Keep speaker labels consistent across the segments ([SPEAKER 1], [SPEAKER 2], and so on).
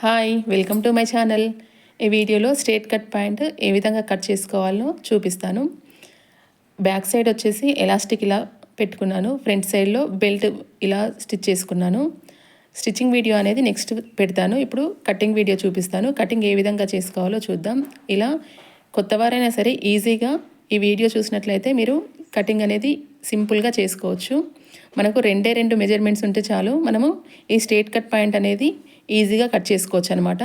[SPEAKER 1] Hi welcome to my channel ఈ వీడియోలో straight cut pant ఏ విధంగా కట్ చేసుకోవాలో చూపిస్తాను. బ్యాక్ సైడ్ వచ్చేసి ఎలాస్టిక్ ఇలా పెట్టుకున్నాను. ఫ్రంట్ సైడ్లో బెల్ట్ ఇలా స్టిచ్ చేసుకున్నాను. స్టిచ్చింగ్ వీడియో అనేది నెక్స్ట్ పెడతాను. ఇప్పుడు కటింగ్ వీడియో చూపిస్తాను. కటింగ్ ఏ విధంగా చేసుకోవాలో చూద్దాం. ఇలా కొత్తవారైనా సరే ఈజీగా ఈ వీడియో చూసినట్లయితే మీరు కటింగ్ అనేది సింపుల్గా చేసుకోవచ్చు. మనకు రెండే రెండు మెజర్మెంట్స్ ఉంటే చాలు. మనము ఈ స్ట్రేట్ కట్ పాయింట్ అనేది ఈజీగా కట్ చేసుకోవచ్చు అనమాట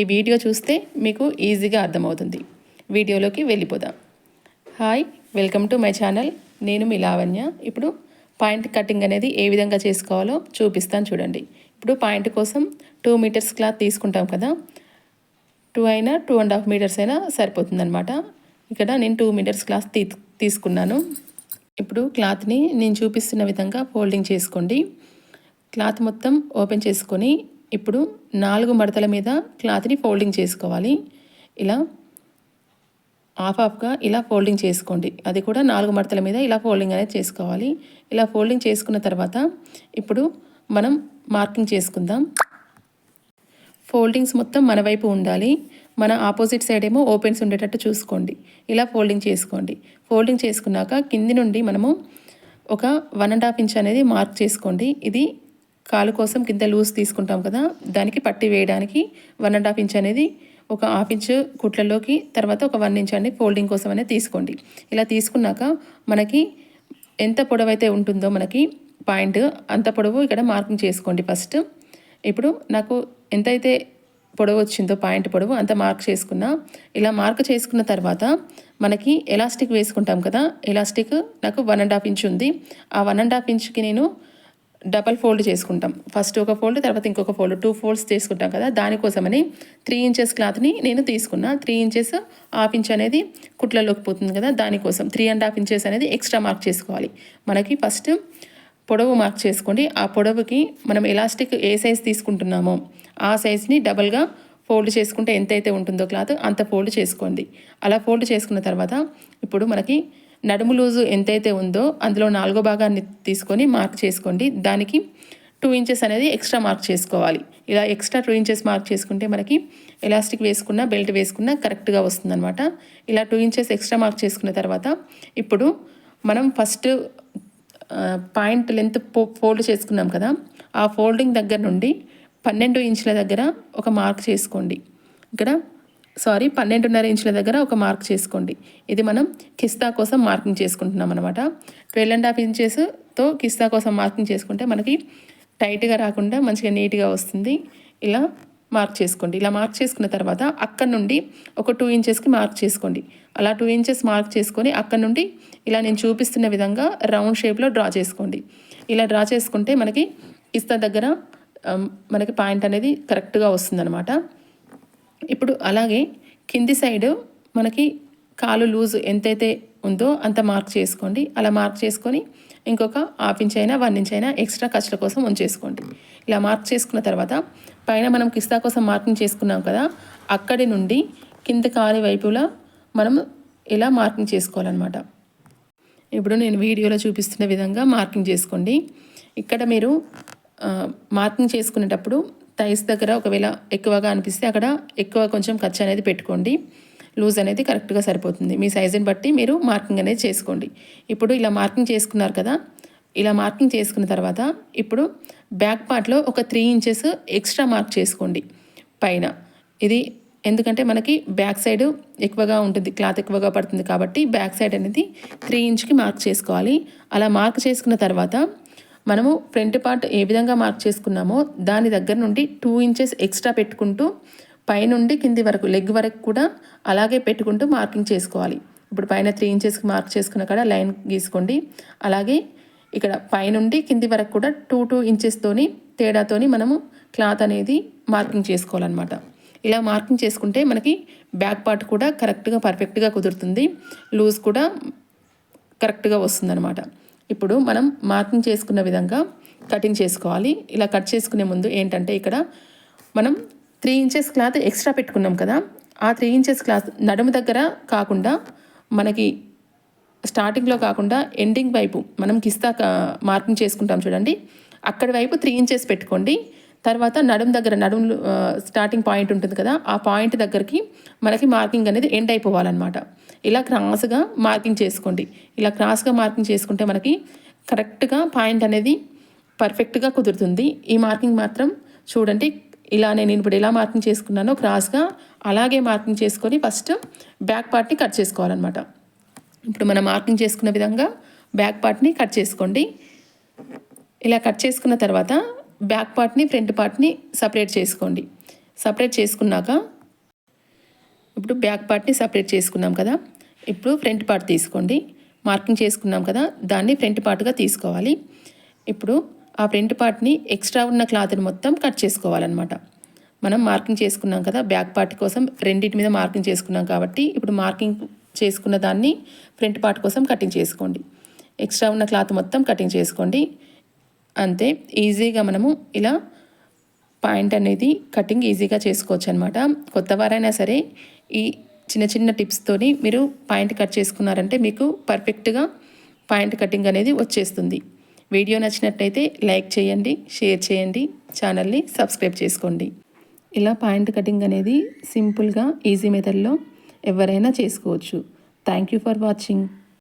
[SPEAKER 1] ఈ వీడియో చూస్తే మీకు ఈజీగా అర్థమవుతుంది. వీడియోలోకి వెళ్ళిపోదాం. Hi welcome to my channel. నేను మీ లావణ్య. ఇప్పుడు పాయింట్ కటింగ్ అనేది ఏ విధంగా చేసుకోవాలో చూపిస్తాను చూడండి. ఇప్పుడు పాయింట్ కోసం టూ మీటర్స్ క్లాత్ తీసుకుంటాం కదా. టూ అయినా టూ అండ్ హాఫ్ మీటర్స్ అయినా సరిపోతుందన్నమాట. ఇక్కడ నేను టూ మీటర్స్ క్లాత్ తీ తీసుకున్నాను. ఇప్పుడు క్లాత్ని నేను చూపిస్తున్న విధంగా ఫోల్డింగ్ చేసుకోండి. క్లాత్ మొత్తం ఓపెన్ చేసుకొని ఇప్పుడు నాలుగు మడతల మీద క్లాత్ని ఫోల్డింగ్ చేసుకోవాలి. ఇలా హాఫ్ హాఫ్గా ఇలా ఫోల్డింగ్ చేసుకోండి. అది కూడా నాలుగు మడతల మీద ఇలా ఫోల్డింగ్ అనేది చేసుకోవాలి. ఇలా ఫోల్డింగ్ చేసుకున్న తర్వాత ఇప్పుడు మనం మార్కింగ్ చేసుకుందాం. ఫోల్డింగ్స్ మొత్తం మన వైపు ఉండాలి. మన ఆపోజిట్ సైడ్ ఏమో ఓపెన్స్ ఉండేటట్టు చూసుకోండి. ఇలా ఫోల్డింగ్ చేసుకోండి. ఫోల్డింగ్ చేసుకున్నాక కింది నుండి మనము ఒక వన్ అండ్ హాఫ్ ఇంచ్ అనేది మార్క్ చేసుకోండి. ఇది కాలు కోసం కింద లూజ్ తీసుకుంటాం కదా దానికి పట్టి వేయడానికి వన్ అండ్ హాఫ్ ఇంచ్ అనేది ఒక హాఫ్ ఇంచ్ కుట్లలోకి తర్వాత ఒక వన్ ఇంచ్ అనేది ఫోల్డింగ్ కోసం అనేది తీసుకోండి. ఇలా తీసుకున్నాక మనకి ఎంత పొడవైతే ఉంటుందో మనకి పాయింట్ అంత పొడవు ఇక్కడ మార్కింగ్ చేసుకోండి ఫస్ట్. ఇప్పుడు నాకు ఎంతైతే పొడవు వచ్చిందో పాయింట్ పొడవు అంత మార్క్ చేసుకున్నా ఇలా మార్క్ చేసుకున్న తర్వాత మనకి ఎలాస్టిక్ వేసుకుంటాం కదా ఎలాస్టిక్ నాకు వన్ అండ్ హాఫ్ ఇంచ్ ఉంది. ఆ వన్ అండ్ హాఫ్ ఇంచ్కి నేను డబల్ ఫోల్డ్ చేసుకుంటాం. ఫస్ట్ ఒక ఫోల్డ్ తర్వాత ఇంకొక ఫోల్డ్. టూ ఫోల్డ్స్ తీసుకుంటాం కదా దానికోసమని త్రీ ఇంచెస్ క్లాత్ని నేను తీసుకున్నా. త్రీ ఇంచెస్ హాఫ్ ఇంచ్ అనేది కుట్లలోకి పోతుంది కదా దానికోసం. త్రీ అండ్ హాఫ్ ఇంచెస్ అనేది ఎక్స్ట్రా మార్క్ చేసుకోవాలి. మనకి ఫస్ట్ పొడవు మార్క్ చేసుకోండి. ఆ పొడవుకి మనం ఎలాస్టిక్ ఏ సైజ్ తీసుకుంటున్నామో ఆ సైజ్ని డబల్గా ఫోల్డ్ చేసుకుంటే ఎంతైతే ఉంటుందో క్లాత్ అంత ఫోల్డ్ చేసుకోండి. అలా ఫోల్డ్ చేసుకున్న తర్వాత ఇప్పుడు మనకి నడుము లూజు ఎంతైతే ఉందో అందులో నాలుగో భాగాన్ని తీసుకొని మార్క్ చేసుకోండి. దానికి టూ ఇంచెస్ అనేది ఎక్స్ట్రా మార్క్ చేసుకోవాలి. ఇలా ఎక్స్ట్రా టూ ఇంచెస్ మార్క్ చేసుకుంటే మనకి ఎలాస్టిక్ వేసుకున్న బెల్ట్ వేసుకున్న కరెక్ట్గా వస్తుందన్నమాట. ఇలా టూ ఇంచెస్ ఎక్స్ట్రా మార్క్ చేసుకున్న తర్వాత ఇప్పుడు మనం ఫస్ట్ పాయింట్ లెంత్ ఫోల్డ్ చేసుకున్నాం కదా ఆ ఫోల్డింగ్ దగ్గర నుండి పన్నెండు ఇంచుల దగ్గర ఒక మార్క్ చేసుకోండి. ఇక్కడ సారీ పన్నెండున్నర ఇంచుల దగ్గర ఒక మార్క్ చేసుకోండి. ఇది మనం కిస్తా కోసం మార్కింగ్ చేసుకుంటున్నాం అనమాట ట్వెల్వ్ అండ్ హాఫ్ ఇంచెస్తో కిస్తా కోసం మార్కింగ్ చేసుకుంటే మనకి టైట్గా రాకుండా మంచిగా నీట్గా వస్తుంది. ఇలా మార్క్ చేసుకోండి. ఇలా మార్క్ చేసుకున్న తర్వాత అక్కడ నుండి ఒక టూ ఇంచెస్కి మార్క్ చేసుకోండి. అలా టూ ఇంచెస్ మార్క్ చేసుకొని అక్కడ నుండి ఇలా నేను చూపిస్తున్న విధంగా రౌండ్ షేప్లో డ్రా చేసుకోండి. ఇలా డ్రా చేసుకుంటే మనకి ఇస్తా దగ్గర మనకి పాయింట్ అనేది కరెక్ట్గా వస్తుందన్నమాట. ఇప్పుడు అలాగే కింది సైడ్ మనకి కాలు లూజ్ ఎంతైతే ఉందో అంత మార్క్ చేసుకోండి. అలా మార్క్ చేసుకొని ఇంకొక హాఫ్ ఇంచ్ అయినా వన్ ఇంచ్ అయినా ఎక్స్ట్రా ఖర్చుల కోసం ఉంచేసుకోండి. ఇలా మార్క్ చేసుకున్న తర్వాత పైన మనం కిస్తా కోసం మార్కింగ్ చేసుకున్నాం కదా అక్కడి నుండి కింద కాలి వైపులా మనం ఇలా మార్కింగ్ చేసుకోవాలన్నమాట. ఇప్పుడు నేను వీడియోలో చూపిస్తున్న విధంగా మార్కింగ్ చేసుకోండి. ఇక్కడ మీరు మార్కింగ్ చేసుకునేటప్పుడు థైస్ దగ్గర ఒకవేళ ఎక్కువగా అనిపిస్తే అక్కడ ఎక్కువ కొంచెం ఖర్చు అనేది పెట్టుకోండి. లూజ్ అనేది కరెక్ట్గా సరిపోతుంది. మీ సైజుని బట్టి మీరు మార్కింగ్ అనేది చేసుకోండి. ఇప్పుడు ఇలా మార్కింగ్ చేసుకున్నారు కదా ఇలా మార్కింగ్ చేసుకున్న తర్వాత ఇప్పుడు బ్యాక్ పార్ట్లో ఒక త్రీ ఇంచెస్ ఎక్స్ట్రా మార్క్ చేసుకోండి. పైన. ఇది ఎందుకంటే మనకి బ్యాక్ సైడ్ ఎక్కువగా ఉంటుంది క్లాత్ ఎక్కువగా పడుతుంది కాబట్టి బ్యాక్ సైడ్ అనేది త్రీ ఇంచ్కి మార్క్ చేసుకోవాలి. అలా మార్క్ చేసుకున్న తర్వాత మనము ఫ్రంట్ పార్ట్ ఏ విధంగా మార్క్ చేసుకున్నామో దాని దగ్గర నుండి టూ ఇంచెస్ ఎక్స్ట్రా పెట్టుకుంటూ పైనుండి కింది వరకు లెగ్ వరకు కూడా అలాగే పెట్టుకుంటూ మార్కింగ్ చేసుకోవాలి. ఇప్పుడు పైన త్రీ ఇంచెస్కి మార్క్ చేసుకున్న కాడ లైన్ గీసుకోండి. అలాగే ఇక్కడ పైనుండి కింది వరకు కూడా టూ టూ ఇంచెస్తోని తేడాతోని మనము క్లాత్ అనేది మార్కింగ్ చేసుకోవాలన్నమాట. ఇలా మార్కింగ్ చేసుకుంటే మనకి బ్యాక్ పార్ట్ కూడా కరెక్ట్గా పర్ఫెక్ట్గా కుదురుతుంది. లూజ్ కూడా కరెక్ట్గా వస్తుందన్నమాట. ఇప్పుడు మనం మార్కింగ్ చేసుకున్న విధంగా కటింగ్ చేసుకోవాలి. ఇలా కట్ చేసుకునే ముందు ఏంటంటే ఇక్కడ మనం త్రీ ఇంచెస్ క్లాత్ ఎక్స్ట్రా పెట్టుకున్నాం కదా. ఆ త్రీ ఇంచెస్ క్లాత్ నడుము దగ్గర కాకుండా మనకి స్టార్టింగ్లో కాకుండా ఎండింగ్ వైపు మనం కిస్తా మార్కింగ్ చేసుకుంటాం చూడండి. అక్కడి వైపు త్రీ ఇంచెస్ పెట్టుకోండి. తర్వాత నడుము దగ్గర నడుములు స్టార్టింగ్ పాయింట్ ఉంటుంది కదా. ఆ పాయింట్ దగ్గరికి మనకి మార్కింగ్ అనేది ఎండ్ అయిపోవాలన్నమాట. ఇలా క్రాస్గా మార్కింగ్ చేసుకోండి. ఇలా క్రాస్గా మార్కింగ్ చేసుకుంటే మనకి కరెక్ట్గా పాయింట్ అనేది పర్ఫెక్ట్గా కుదురుతుంది. ఈ మార్కింగ్ మాత్రం చూడండి ఇలా నేను ఇప్పుడు ఎలా మార్కింగ్ చేసుకున్నానో క్రాస్గా అలాగే మార్కింగ్ చేసుకొని ఫస్ట్ బ్యాక్ పార్ట్ని కట్ చేసుకోవాలన్నమాట. ఇప్పుడు మనం మార్కింగ్ చేసుకున్న విధంగా బ్యాక్ పార్ట్ని కట్ చేసుకోండి. ఇలా కట్ చేసుకున్న తర్వాత బ్యాక్ పార్ట్ని ఫ్రంట్ పార్ట్ని సపరేట్ చేసుకోండి. సపరేట్ చేసుకున్నాక ఇప్పుడు బ్యాక్ పార్ట్ని సపరేట్ చేసుకున్నాం కదా. ఇప్పుడు ఫ్రంట్ పార్ట్ తీసుకోండి. మార్కింగ్ చేసుకున్నాం కదా. దాన్ని ఫ్రంట్ పార్ట్గా తీసుకోవాలి. ఇప్పుడు ఆ ఫ్రంట్ పార్ట్ని ఎక్స్ట్రా ఉన్న క్లాత్ని మొత్తం కట్ చేసుకోవాలన్నమాట. మనం మార్కింగ్ చేసుకున్నాం కదా. బ్యాక్ పార్ట్ కోసం రెండింటి మీద మార్కింగ్ చేసుకున్నాం కాబట్టి ఇప్పుడు మార్కింగ్ చేసుకున్న దాన్ని ఫ్రంట్ పార్ట్ కోసం కటింగ్ చేసుకోండి. ఎక్స్ట్రా ఉన్న క్లాత్ మొత్తం కటింగ్ చేసుకోండి. అంతే. ఈజీగా మనము ఇలా పాయింట్ అనేది కటింగ్ ఈజీగా చేసుకోవచ్చు అనమాట కొత్త వారైనా సరే ఈ చిన్న చిన్న టిప్స్తోని మీరు పాయింట్ కట్ చేసుకున్నారంటే మీకు పర్ఫెక్ట్గా పాయింట్ కటింగ్ అనేది వచ్చేస్తుంది. వీడియో నచ్చినట్టయితే లైక్ చేయండి షేర్ చేయండి ఛానల్ని సబ్స్క్రైబ్ చేసుకోండి. ఇలా పాయింట్ కటింగ్ అనేది సింపుల్గా ఈజీ మెథడ్లో ఎవరైనా చేసుకోవచ్చు. Thank you for watching.